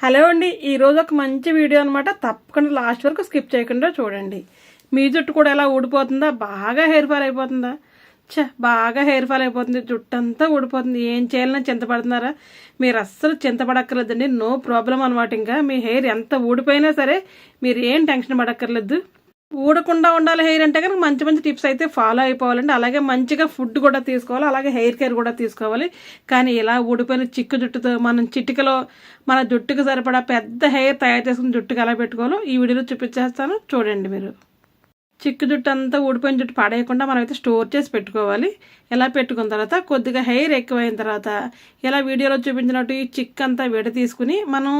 Hello అండి ఈరోజు ఒక మంచి వీడియో అనమాట తప్పకుండా లాస్ట్ వరకు స్కిప్ చేయకుండా చూడండి. మీ జుట్టు కూడా ఎలా ఊడిపోతుందా? బాగా హెయిర్ ఫాల్ అయిపోతుందా? చ బాగా హెయిర్ ఫాల్ అయిపోతుంది. జుట్టు అంతా ఊడిపోతుంది. ఏం చేయాలని చింతపడుతున్నారా? మీరు అస్సలు చింతపడక్కర్లేదండి. నో ప్రాబ్లం అనమాట ఇంకా. మీ హెయిర్ ఎంత ఊడిపోయినా సరే మీరు ఏం టెన్షన్ పడక్కర్లేదు. ఊడకుండా ఉండాలి హెయిర్ అంటే కనుక మంచి మంచి టిప్స్ అయితే ఫాలో అయిపోవాలండి. అలాగే మంచిగా ఫుడ్ కూడా తీసుకోవాలి అలాగే హెయిర్ కేర్ కూడా తీసుకోవాలి. కానీ ఇలా ఊడిపోయిన చిక్కు జుట్టుతో మనం చిటికలో మన జుట్టుకు సరిపడా పెద్ద హెయిర్ తయారు చేసుకుని జుట్టుకు ఎలా పెట్టుకోవాలో ఈ వీడియోలో చూపించేస్తాను. చూడండి మీరు. చిక్కు జుట్టు అంతా ఊడిపోయిన జుట్టు పడేయకుండా మనమైతే స్టోర్ చేసి పెట్టుకోవాలి. ఇలా పెట్టుకున్న తర్వాత కొద్దిగా హెయిర్ ఎక్కువైన తర్వాత ఇలా వీడియోలో చూపించినట్టు ఈ చిక్ అంతా విడ తీసుకుని మనం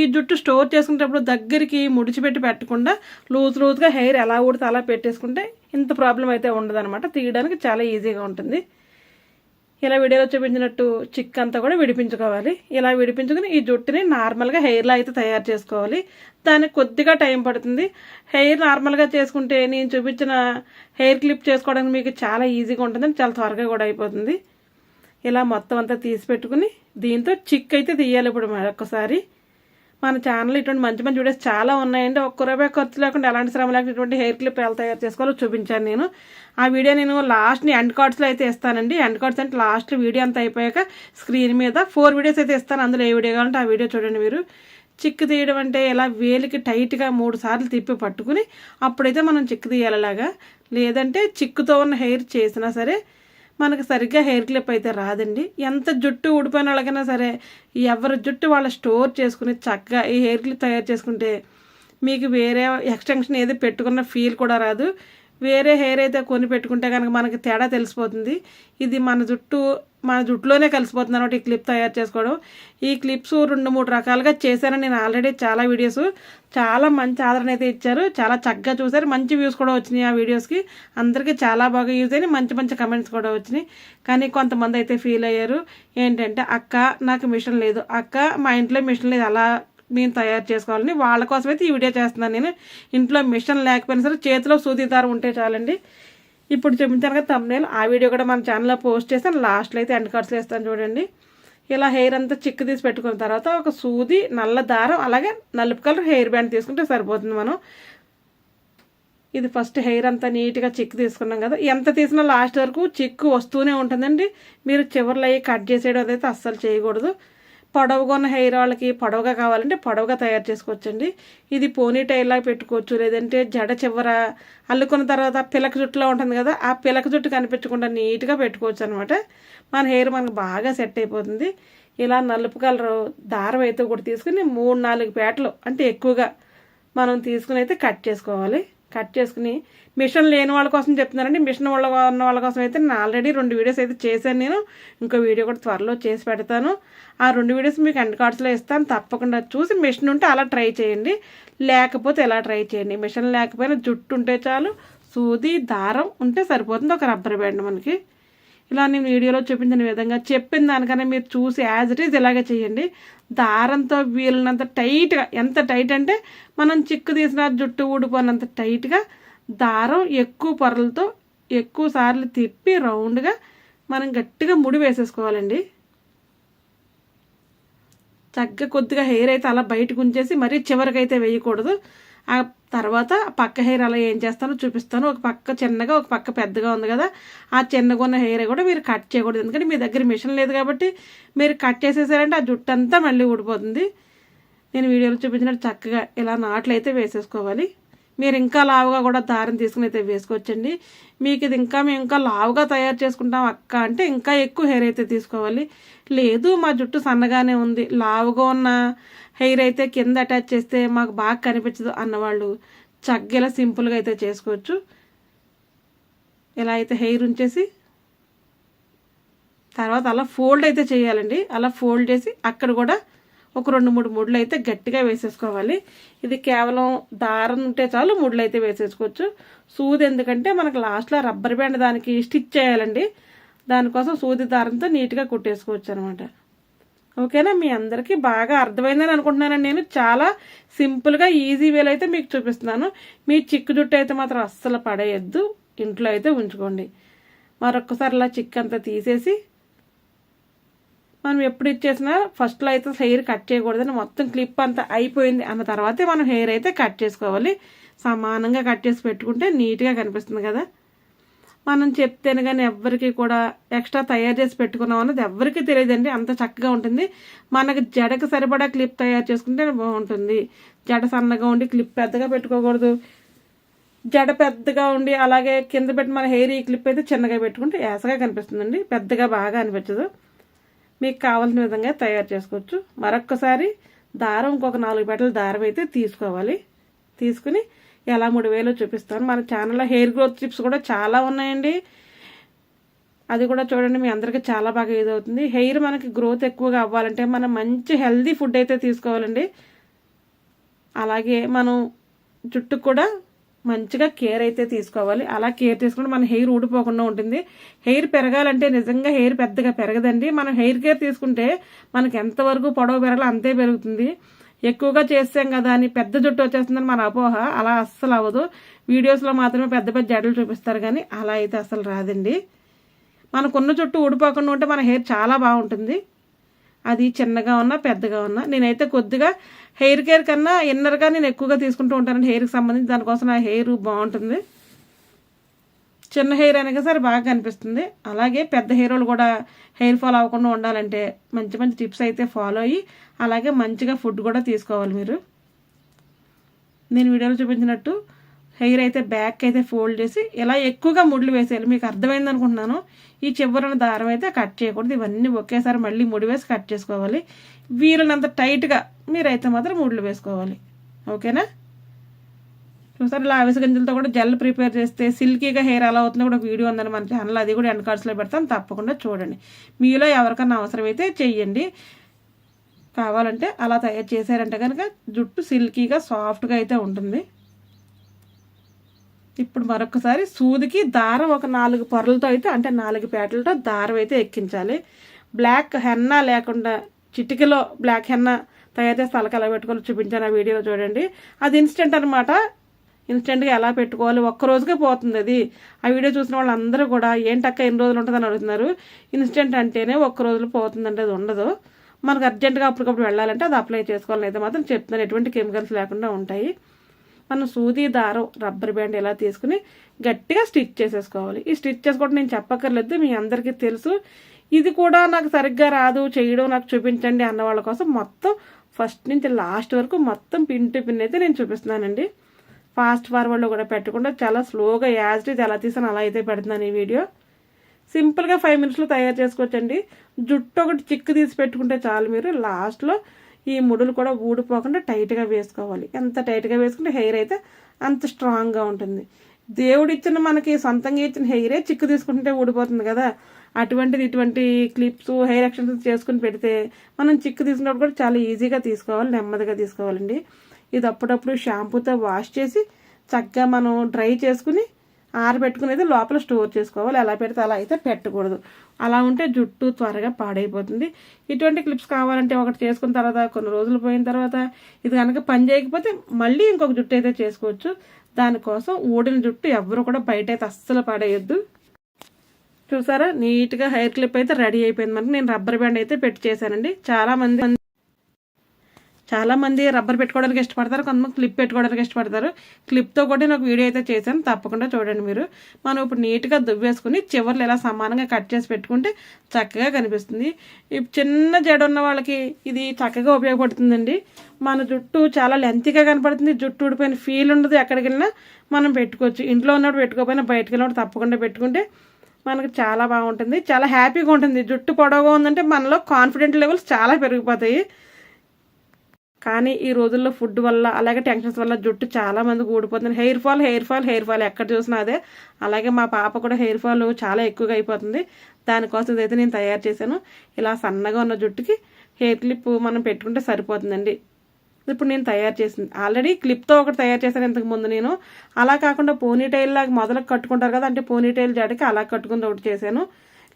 ఈ జుట్టు స్టోర్ చేసుకునేటప్పుడు దగ్గరికి ముడిచిపెట్టి పెట్టకుండా లూజ్ లూజ్గా హెయిర్ ఎలా ఊడితే అలా పెట్టేసుకుంటే ఇంత ప్రాబ్లం అయితే ఉండదన్నమాట. తీయడానికి చాలా ఈజీగా ఉంటుంది. ఇలా వీడియోలో చూపించినట్టు చిక్ అంతా కూడా విడిపించుకోవాలి. ఇలా విడిపించుకుని ఈ జుట్టుని నార్మల్గా హెయిర్లో అయితే తయారు చేసుకోవాలి. దానికి కొద్దిగా టైం పడుతుంది. హెయిర్ నార్మల్గా చేసుకుంటే నేను చూపించిన హెయిర్ క్లిప్ చేసుకోవడానికి మీకు చాలా ఈజీగా ఉంటుంది చాలా త్వరగా కూడా అయిపోతుంది. ఇలా మొత్తం అంతా తీసి పెట్టుకుని దీంతో చిక్ అయితే తీయాలి ఇప్పుడు మరొకసారి మన ఛానల్ ఇటువంటి మంచి మంచి వీడియోస్ చాలా ఉన్నాయండి. ఒక్క రూపాయి ఖర్చు లేకుండా ఎలాంటి శ్రమ లేకుండా ఇటువంటి హెయిర్ క్లిప్ ఎలా తయారు చేసుకోవాలో చూపించాను నేను. ఆ వీడియో నేను లాస్ట్ని ఎండ్ కార్డ్స్లో అయితే ఇస్తానండి. ఎండ్ కార్డ్స్ అంటే లాస్ట్ వీడియో అంతా అయిపోయాక స్క్రీన్ మీద ఫోర్ వీడియోస్ అయితే ఇస్తాను. అందులో ఏ వీడియో కావాలంటే ఆ వీడియో చూడండి మీరు. చిక్కు తీయడం అంటే ఇలా వేలికి టైట్గా మూడు సార్లు తిప్పి పట్టుకుని అప్పుడైతే మనం చిక్కు తీయాలలాగా లేదంటే చిక్కుతో ఉన్న హెయిర్ చేసినా సరే మనకు సరిగ్గా హెయిర్ క్లిప్ అయితే రాదండి. ఎంత జుట్టు ఊడిపోయిన వాళ్ళకైనా సరే ఎవరి జుట్టు వాళ్ళ స్టోర్ చేసుకుని చక్కగా ఈ హెయిర్ క్లిప్ తయారు చేసుకుంటే మీకు వేరే ఎక్స్టెన్షన్ ఏది పెట్టుకున్న ఫీల్ కూడా రాదు. వేరే హెయిర్ అయితే కొని పెట్టుకుంటే కనుక మనకి తేడా తెలిసిపోతుంది. ఇది మన జుట్టు మన జుట్టులోనే కలిసిపోతుంది అనమాట ఈ క్లిప్ తయారు చేసుకోవడం. ఈ క్లిప్స్ రెండు మూడు రకాలుగా చేశాను. నేను ఆల్రెడీ చాలా వీడియోస్ చాలా మంచి ఆదరణ అయితే ఇచ్చారు. చాలా చక్కగా చూశారు. మంచి వ్యూస్ కూడా వచ్చినాయి ఆ వీడియోస్కి అందరికీ చాలా బాగా యూజ్ అయినాయి. మంచి మంచి కమెంట్స్ కూడా వచ్చినాయి. కానీ కొంతమంది అయితే ఫీల్ అయ్యారు. ఏంటంటే అక్క నాకు మిషన్ లేదు. అక్క మా ఇంట్లో మిషన్ లేదు. అలా నేను తయారు చేసుకోవాలని వాళ్ళ కోసం అయితే ఈ వీడియో చేస్తున్నాను నేను. ఇంట్లో మిషన్ లేకపోయినా సరే చేతిలో సూది దారం ఉంటే చాలండి. ఇప్పుడు చూపించాను కదా తమ్నేల్ ఆ వీడియో కూడా మన ఛానల్లో పోస్ట్ చేస్తాను లాస్ట్లో అయితే ఎండ్ కార్డ్స్ వేస్తాను చూడండి. ఇలా హెయిర్ అంతా చిక్కు తీసి పెట్టుకున్న తర్వాత ఒక సూది నల్ల దారం అలాగే నలుపు కలర్ హెయిర్ బ్యాండ్ తీసుకుంటే సరిపోతుంది మనం. ఇది ఫస్ట్ హెయిర్ అంతా నీట్గా చిక్కు తీసుకున్నాం కదా. ఎంత తీసినా లాస్ట్ వరకు చిక్కు వస్తూనే ఉంటుందండి. మీరు చివర్లో అయ్యి కట్ చేసేయడం అదైతే అస్సలు చేయకూడదు. పొడవుగా ఉన్న హెయిర్ వాళ్ళకి పొడవుగా కావాలంటే పొడవుగా తయారు చేసుకోవచ్చండి. ఇది పోనీ టైల్లా పెట్టుకోవచ్చు లేదంటే జడ చివర అల్లుకున్న తర్వాత పిలక జుట్టులో ఉంటుంది కదా ఆ పిలక జుట్టు కనిపించకుండా నీట్గా పెట్టుకోవచ్చు అనమాట మన హెయిర్ మనకు బాగా సెట్ అయిపోతుంది. ఇలా నలుపు కలరు దారం అయితే కూడా తీసుకుని మూడు నాలుగు పేటలు అంటే ఎక్కువగా మనం తీసుకుని అయితే కట్ చేసుకోవాలి. కట్ చేసుకుని మిషన్ లేని వాళ్ళ కోసం చెప్తున్నానండి మిషన్ వాళ్ళ ఉన్న వాళ్ళ కోసం అయితే నేను ఆల్రెడీ రెండు వీడియోస్ అయితే చేశాను నేను. ఇంకో వీడియో కూడా త్వరలో చేసి పెడతాను. ఆ రెండు వీడియోస్ మీకు ఎండ్ కార్డ్స్లో ఇస్తాను. తప్పకుండా చూసి మిషన్ ఉంటే అలా ట్రై చేయండి. లేకపోతే ఎలా ట్రై చేయండి? మిషన్ లేకపోయినా జుట్టు ఉంటే చాలు సూది దారం ఉంటే సరిపోతుంది. ఒక రబ్బర్ బ్యాండ్ మనకి. ఇలా నేను వీడియోలో చూపించిన విధంగా చెప్పిన దానికన్నా మీరు చూసి యాజ్ ఇట్ ఈజ్ ఇలాగే చేయండి. దారంతో వీలినంత టైట్గా ఎంత టైట్ అంటే మనం చిక్కు తీసిన జుట్టు ఊడిపోయినంత టైట్గా దారం ఎక్కువ పొరలతో ఎక్కువ సార్లు తిప్పి రౌండ్గా మనం గట్టిగా ముడి వేసేసుకోవాలండి. చక్కగా కొద్దిగా హెయిర్ అయితే అలా బయటకు ఉంచేసి మరీ చివరికైతే వేయకూడదు. తర్వాత పక్క హెయిర్ అలా ఏం చేస్తానో చూపిస్తాను. ఒక పక్క చిన్నగా ఒక పక్క పెద్దగా ఉంది కదా ఆ చిన్నగా ఉన్న హెయిర్ కూడా మీరు కట్ చేయకూడదు. ఎందుకంటే మీ దగ్గర మిషన్ లేదు కాబట్టి మీరు కట్ చేసేసారంటే ఆ జుట్టు అంతా మళ్ళీ ఊడిపోతుంది. నేను వీడియోలో చూపించినట్టు చక్కగా ఇలా నాట్లు అయితే వేసేసుకోవాలి. మీరు ఇంకా లావుగా కూడా దారం తీసుకుని అయితే వేసుకోవచ్చండి. మీకు ఇది ఇంకా మేము ఇంకా లావుగా తయారు చేసుకుంటాం అక్క అంటే ఇంకా ఎక్కువ హెయిర్ అయితే తీసుకోవాలి. లేదు మా జుట్టు సన్నగానే ఉంది. లావుగా ఉన్న హెయిర్ అయితే కింద అటాచ్ చేస్తే మాకు బాగా కనిపించదు అన్నవాళ్ళు. చగ్గేలా సింపుల్గా అయితే చేసుకోవచ్చు. ఇలా అయితే హెయిర్ ఉంచేసి తర్వాత అలా ఫోల్డ్ అయితే చేయాలండి. అలా ఫోల్డ్ చేసి అక్కడ కూడా ఒక రెండు మూడు ముడ్లు అయితే గట్టిగా వేసేసుకోవాలి. ఇది కేవలం దారం ఉంటే చాలు ముడ్లు అయితే వేసేసుకోవచ్చు. సూది ఎందుకంటే మనకు లాస్ట్లో రబ్బర్ బ్యాండ్ దానికి స్టిచ్ చేయాలండి. దానికోసం సూది దారంతో నీట్గా కుట్టేసుకోవచ్చు అనమాట ఓకేనా? మీ అందరికీ బాగా అర్థమైందని అనుకుంటున్నానండి నేను. చాలా సింపుల్గా ఈజీ వేలో అయితే మీకు చూపిస్తున్నాను. మీ చిక్కు జుట్టు అయితే మాత్రం అస్సలు పడేయద్దు. ఇంట్లో అయితే ఉంచుకోండి. మరొక్కసారి ఇలా చిక్కు అంతా తీసేసి మనం ఎప్పుడు ఇచ్చేసినా ఫస్ట్లో అయితే హెయిర్ కట్ చేయకూడదని మొత్తం క్లిప్ అంతా అయిపోయింది. అన్న తర్వాతే మనం హెయిర్ అయితే కట్ చేసుకోవాలి. సమానంగా కట్ చేసి పెట్టుకుంటే నీట్గా కనిపిస్తుంది కదా. మనం చెప్తేనే కానీ ఎవ్వరికి కూడా ఎక్స్ట్రా తయారు చేసి పెట్టుకున్నాం అన్నది ఎవ్వరికీ తెలియదండి. అంత చక్కగా ఉంటుంది. మనకు జడకు సరిపడా క్లిప్ తయారు చేసుకుంటే బాగుంటుంది. జడ సన్నగా ఉండి క్లిప్ పెద్దగా పెట్టుకోకూడదు. జడ పెద్దగా ఉండి అలాగే కింద పెట్టి మన హెయిర్ ఈ క్లిప్ అయితే చిన్నగా పెట్టుకుంటే యాసగా కనిపిస్తుందండి. పెద్దగా బాగా అనిపించదు. మీకు కావాల్సిన విధంగా తయారు చేసుకోవచ్చు. మరొక్కసారి దారం ఇంకొక నాలుగు పెట్టలు దారం అయితే తీసుకోవాలి. తీసుకుని ఎలా మూడు వేలు చూపిస్తాను. మన ఛానల్లో హెయిర్ గ్రోత్ టిప్స్ కూడా చాలా ఉన్నాయండి. అది కూడా చూడండి మీ అందరికీ చాలా బాగా ఇది అవుతుంది. హెయిర్ మనకి గ్రోత్ ఎక్కువగా అవ్వాలంటే మనం మంచి హెల్దీ ఫుడ్ అయితే తీసుకోవాలండి. అలాగే మనం జుట్టుకు కూడా మంచిగా కేర్ అయితే తీసుకోవాలి. అలా కేర్ తీసుకుంటే మన హెయిర్ ఊడిపోకుండా ఉంటుంది. హెయిర్ పెరగాలంటే నిజంగా హెయిర్ పెద్దగా పెరగదండి. మనం హెయిర్ కేర్ తీసుకుంటే మనకి ఎంతవరకు పొడవు పెరగాలో అంతే పెరుగుతుంది. ఎక్కువగా చేస్తాం కదా అని పెద్ద జుట్టు వచ్చేస్తుందని మన అపోహ. అలా అస్సలు అవ్వదు. వీడియోస్లో మాత్రమే పెద్ద పెద్ద జడలు చూపిస్తారు కానీ అలా అయితే అసలు రాదండి. మనకున్న జుట్టు ఊడిపోకుండా ఉంటే మన హెయిర్ చాలా బాగుంటుంది. అది చిన్నగా ఉన్నా పెద్దగా ఉన్నా. నేనైతే కొద్దిగా హెయిర్ కేర్ కన్నా ఇన్నర్గా నేను ఎక్కువగా తీసుకుంటూ ఉంటాను హెయిర్కి సంబంధించి దానికోసం నా హెయిర్ బాగుంటుంది. చిన్న హెయిర్ అయినా సరే బాగా కనిపిస్తుంది. అలాగే పెద్ద హెయిర్ వాళ్ళు కూడా హెయిర్ ఫాల్ అవ్వకుండా ఉండాలంటే మంచి మంచి టిప్స్ అయితే ఫాలో అయ్యి అలాగే మంచిగా ఫుడ్ కూడా తీసుకోవాలి మీరు. నేను వీడియోలో చూపించినట్టు హెయిర్ అయితే బ్యాక్ అయితే ఫోల్డ్ చేసి ఇలా ఎక్కువగా ముడ్లు వేసేయాలి. మీకు అర్థమైంది అనుకుంటున్నాను. ఈ చివరన దారం అయితే కట్ చేయకూడదు. ఇవన్నీ ఒకేసారి మళ్ళీ ముడి వేసి కట్ చేసుకోవాలి. వీలైనంత టైట్గా మీరైతే మాత్రం ముడ్లు వేసుకోవాలి. ఓకేనా? చూసారు ఇలా అవిసె గింజలతో కూడా జెల్ ప్రిపేర్ చేస్తే సిల్కీగా హెయిర్ ఎలా అవుతుందో కూడా ఒక వీడియో ఉందని మన ఛానల్. అది కూడా ఎండ్ కార్డ్స్లో పెడతాం తప్పకుండా చూడండి. మీలో ఎవరికన్నా అవసరమైతే చెయ్యండి. కావాలంటే అలా తయారు చేశారంటే కనుక జుట్టు సిల్కీగా సాఫ్ట్గా అయితే ఉంటుంది. ఇప్పుడు మరొకసారి సూదికి దారం ఒక నాలుగు పొరలతో అయితే అంటే నాలుగు పేటలతో దారం అయితే ఎక్కించాలి. బ్లాక్ హెన్నా లేకుండా చిటికలో బ్లాక్ హెన్నా తయారు చేస్తే తలకి ఎలా పెట్టుకోవాలి చూపించాను ఆ వీడియోలో చూడండి. అది ఇన్స్టెంట్ అనమాట ఇన్స్టెంట్గా ఎలా పెట్టుకోవాలి? ఒక్క రోజుకే పోతుంది అది. ఆ వీడియో చూసిన వాళ్ళందరూ కూడా ఏంటక్క ఎన్ని రోజులు ఉంటుందని అడుగుతున్నారు? ఇన్స్టెంట్ అంటేనే ఒక్క రోజులు పోతుందంటే అది ఉండదు. మనకు అర్జెంటుగా అప్పటికప్పుడు వెళ్ళాలంటే అది అప్లై చేసుకోవాలని అయితే మాత్రం చెప్తున్నాను ఎటువంటి కెమికల్స్ లేకుండా ఉంటాయి. మనం సూది దారం రబ్బర్ బ్యాండ్ ఇలా తీసుకుని గట్టిగా స్టిచ్ చేసేసుకోవాలి. ఈ స్టిచ్ చేసుకోవడం నేను చెప్పక్కర్లేదు మీ అందరికీ తెలుసు. ఇది కూడా నాకు సరిగ్గా రాదు చేయడం నాకు చూపించండి అన్న వాళ్ళ కోసం మొత్తం ఫస్ట్ నుంచి లాస్ట్ వరకు మొత్తం పిన్ టు పిన్ అయితే నేను చూపిస్తున్నానండి. ఫాస్ట్ ఫార్వర్డ్లో కూడా పెట్టకుండా చాలా స్లోగా యాజ్ ఇది ఎలా తీసాను అలా అయితే పెడుతున్నాను ఈ వీడియో. సింపుల్గా ఫైవ్ మినిట్స్లో తయారు చేసుకోవచ్చండి. జుట్టు ఒకటి చిక్కు తీసి పెట్టుకుంటే చాలు మీరు. లాస్ట్లో ఈ ముడులు కూడా ఊడిపోకుండా టైట్గా వేసుకోవాలి. ఎంత టైట్గా వేసుకుంటే హెయిర్ అయితే అంత స్ట్రాంగ్గా ఉంటుంది. దేవుడిచ్చిన మనకి సొంతంగా ఇచ్చిన హెయిరే చిక్కు తీసుకుంటే ఊడిపోతుంది కదా. అటువంటిది ఇటువంటి క్లిప్స్ హెయిర్ ఎక్స్టెన్షన్స్ చేసుకుని పెడితే మనం చిక్కు తీసుకున్నప్పుడు కూడా చాలా ఈజీగా తీసుకోవాలి నెమ్మదిగా తీసుకోవాలండి. ఇది అప్పుడప్పుడు షాంపూతో వాష్ చేసి చక్కగా మనం డ్రై చేసుకుని ఆరబెట్టుకునేది లోపల స్టోర్ చేసుకోవాలి. ఎలా పెడితే అలా అయితే పెట్టకూడదు. అలా ఉంటే జుట్టు త్వరగా పాడైపోతుంది. ఇటువంటి క్లిప్స్ కావాలంటే ఒకటి చేసుకున్న తర్వాత కొన్ని రోజులు పోయిన తర్వాత ఇది కనుక పని చేయకపోతే మళ్ళీ ఇంకొక జుట్టు అయితే చేసుకోవచ్చు. దానికోసం ఊడిన జుట్టు ఎవరు కూడా బయట అయితే అస్సలు పాడేయద్దు. చూసారా? నీట్గా హెయిర్ క్లిప్ అయితే రెడీ అయిపోయింది. మనకి నేను రబ్బర్ బ్యాండ్ అయితే పెట్టి చేశానండి. చాలామంది చాలామంది చాలా మంది రబ్బర్ పెట్టుకోవడానికి ఇష్టపడతారు కొంతమంది క్లిప్ పెట్టుకోవడానికి ఇష్టపడతారు. క్లిప్తో కూడా నేను ఒక వీడియో అయితే చేశాను. తప్పకుండా చూడండి మీరు. మనం ఇప్పుడు నీట్గా దువ్వేసుకుని చివర్లు ఎలా సమానంగా కట్ చేసి పెట్టుకుంటే చక్కగా కనిపిస్తుంది. ఈ చిన్న జడ ఉన్న వాళ్ళకి ఇది చక్కగా ఉపయోగపడుతుందండి. మన జుట్టు చాలా లెంతీగా కనపడుతుంది. జుట్టు ఊడిపోయిన ఫీల్ ఉండదు ఎక్కడికి వెళ్ళినా మనం పెట్టుకోవచ్చు. ఇంట్లో ఉన్నప్పుడు పెట్టుకోకపోయినా బయటకు వెళ్ళినప్పుడు తప్పకుండా పెట్టుకుంటే మనకు చాలా బాగుంటుంది. చాలా హ్యాపీగా ఉంటుంది. జుట్టు పొడవుగా ఉందంటే మనలో కాన్ఫిడెంట్ లెవెల్స్ చాలా పెరిగిపోతాయి. కానీ ఈ రోజుల్లో ఫుడ్ వల్ల అలాగే టెన్షన్స్ వల్ల జుట్టు చాలా మందికి ఊడిపోతుంది. Hair fall hair fall hair fall ఎక్కడ చూసినా అదే. అలాగే మా పాప కూడా హెయిర్ ఫాల్ చాలా ఎక్కువగా అయిపోతుంది. దానికోసం ఇదైతే నేను తయారు చేశాను. ఇలా సన్నగా ఉన్న జుట్టుకి హెయిర్ క్లిప్ మనం పెట్టుకుంటే సరిపోతుందండి. ఇప్పుడు నేను తయారు చేసింది. ఆల్రెడీ క్లిప్తో ఒకటి తయారు చేశాను ఇంతకు ముందు నేను. అలా కాకుండా పోనీ టైల్ లాగా మొదలకు కట్టుకుంటారు కదా అంటే పోనీ టైల్ జడకి అలా కట్టుకుని ఒకటి చేశాను.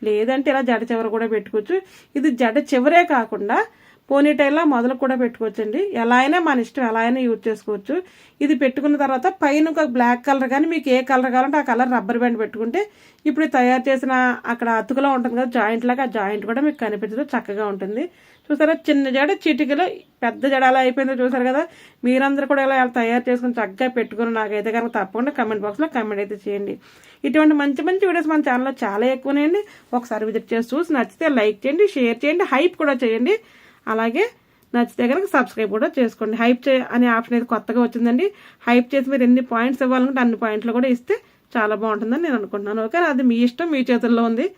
లేదంటే ఇలా జడ చివర కూడా పెట్టుకోవచ్చు. ఇది జడ చివరే కాకుండా పోనీటైల్లో మొదలు కూడా పెట్టుకోవచ్చండి. ఎలా అయినా మన ఇష్టం ఎలా అయినా యూజ్ చేసుకోవచ్చు. ఇది పెట్టుకున్న తర్వాత పైన ఒక బ్లాక్ కలర్ కానీ మీకు ఏ కలర్ కావాలంటే ఆ కలర్ రబ్బర్ బ్యాండ్ పెట్టుకుంటే ఇప్పుడు తయారు చేసిన అక్కడ అతుకులో ఉంటుంది కదా జాయింట్ లాగా ఆ జాయింట్ కూడా మీకు కనిపించదు చక్కగా ఉంటుంది. చూసారా? చిన్న జడ చిటికలో పెద్ద జడ అలా అయిపోయిందో చూసారు కదా? మీరందరూ కూడా ఇలా తయారు చేసుకుని చక్కగా పెట్టుకుని నాకైతే కనుక తప్పకుండా కమెంట్ బాక్స్లో కమెంట్ అయితే చేయండి. ఇటువంటి మంచి మంచి వీడియోస్ మన ఛానల్లో చాలా ఎక్కువనే ఒకసారి విజిట్ చేసి చూసి నచ్చితే లైక్ చేయండి షేర్ చేయండి హైప్ కూడా చేయండి. అలాగే నచ్చితే కనుక సబ్స్క్రైబ్ కూడా చేసుకోండి. హైప్ చే అనే ఆప్షన్ అయితే కొత్తగా వచ్చిందండి. హైప్ చేసి మీరు ఎన్ని పాయింట్స్ ఇవ్వాలనుకుంటే అన్ని పాయింట్లు కూడా ఇస్తే చాలా బాగుంటుందని నేను అనుకుంటున్నాను. ఓకే అది మీ ఇష్టం మీ చేతుల్లో ఉంది.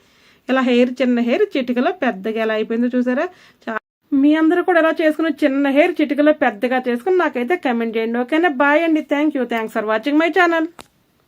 ఇలా హెయిర్ చిన్న హెయిర్ చిటికలో పెద్దగా ఎలా అయిపోయిందో చూసారా? చా- మీ అందరూ కూడా ఎలా చేసుకుని చిన్న హెయిర్ చిటికలో పెద్దగా చేసుకుని నాకైతే కమెంట్ చేయండి. ఓకేనా? బాయ్ అండి. Thank you. Thanks for watching my channel.